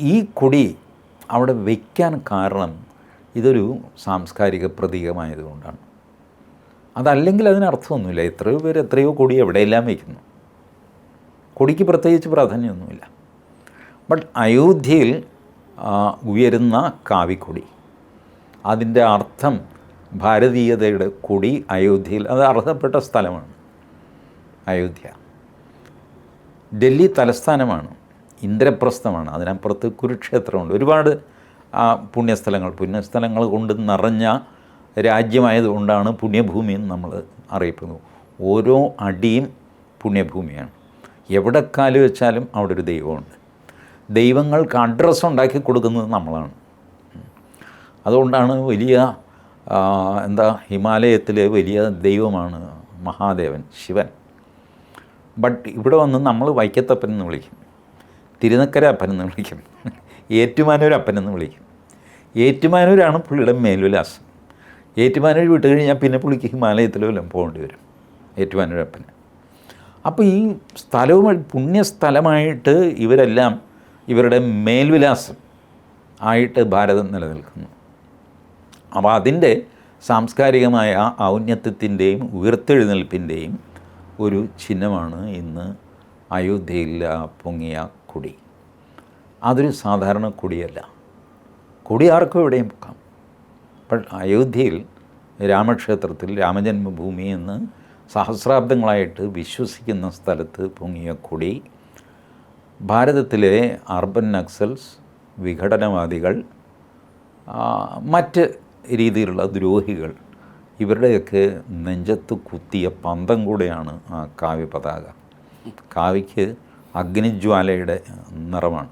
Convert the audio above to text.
ഈ കൊടി അവിടെ വയ്ക്കാൻ കാരണം ഇതൊരു സാംസ്കാരിക പ്രതീകമായതുകൊണ്ടാണ്. അതല്ലെങ്കിൽ അതിനർത്ഥമൊന്നുമില്ല എത്രയോ പേര് എത്രയോ കൊടി എവിടെയെല്ലാം വയ്ക്കുന്നു കൊടിക്ക് പ്രത്യേകിച്ച് പ്രാധാന്യമൊന്നുമില്ല. ബട്ട് അയോധ്യയിൽ ഉയരുന്ന കാവിക്കൊടി അതിന്റെ അർത്ഥം ഭാരതീയതയുടെ കൊടി അയോധ്യയിൽ അത് അർഹപ്പെട്ട സ്ഥലമാണ് അയോധ്യ. ഡൽഹി തലസ്ഥാനമാണ്. ഇന്ദ്രപ്രസ്ഥമാണ്. അതിനപ്പുറത്ത് കുരുക്ഷേത്രമുണ്ട്. ഒരുപാട് ആ, പുണ്യസ്ഥലങ്ങൾ പുണ്യസ്ഥലങ്ങൾ കൊണ്ട് നിറഞ്ഞ രാജ്യമായതുകൊണ്ടാണ് പുണ്യഭൂമി എന്ന് നമ്മൾ അറിയപ്പെടുന്നത് ഓരോ അടിയും പുണ്യഭൂമിയാണ്. എവിടെ കാൽ വെച്ചാലും അവിടെ ഒരു ദൈവമുണ്ട്. ദൈവങ്ങൾക്ക് അഡ്രസ്സ് ഉണ്ടാക്കി കൊടുക്കുന്നത് നമ്മളാണ്. അതുകൊണ്ടാണ് വലിയ എന്താ ഹിമാലയത്തിലെ വലിയ ദൈവമാണ് മഹാദേവൻ ശിവൻ. ബട്ട് ഇവിടെ വന്ന് നമ്മൾ വൈക്കത്തപ്പൻ എന്ന് വിളിക്കും. തിരുനക്കര അപ്പൻ എന്ന് വിളിക്കും. ഏറ്റുമാനൂർ അപ്പൻ എന്ന് വിളിക്കും. ഏറ്റുമാനൂരാണ് പുള്ളിയുടെ മേൽവിലാസം ഏറ്റുമാനൂർ വിട്ട് കഴിഞ്ഞാൽ പിന്നെ പുള്ളിക്ക് ഹിമാലയത്തിലോ വല്ലതും പോകേണ്ടി വരും. ഏറ്റുമാനൂർ അപ്പന് അപ്പോൾ ഈ സ്ഥലവുമായി പുണ്യസ്ഥലമായിട്ട് ഇവരെല്ലാം ഇവരുടെ മേൽവിലാസം ആയിട്ട് ഭാരതം നിലനിൽക്കുന്നു. അപ്പോൾ അതിന്റെ സാംസ്കാരികമായ ഔന്നത്യത്തിന്റെയും ഉയർത്തെഴുന്നേൽപ്പിന്റെയും ഒരു ചിഹ്നമാണ് ഇന്ന് അയോധ്യയിൽ പൊങ്ങിയ കൊടി. അതൊരു സാധാരണ കുടിയല്ല. കൊടി ആർക്കും എവിടെയും പൊക്കാം. അയോധ്യയിൽ രാമക്ഷേത്രത്തിൽ രാമജന്മഭൂമി എന്ന് സഹസ്രാബ്ദങ്ങളായിട്ട് വിശ്വസിക്കുന്ന സ്ഥലത്ത് പൊങ്ങിയ കുടി ഭാരതത്തിലെ അർബൻ നക്സൽസ് വിഘടനവാദികൾ മറ്റ് രീതിയിലുള്ള ദ്രോഹികൾ ഇവരുടെയൊക്കെ നെഞ്ചത്ത് കുത്തിയ പന്തം കൂടെയാണ് ആ കാവ്യ പതാക കാവിക്ക് അഗ്നിജ്വാലയുടെ നിറമാണ്.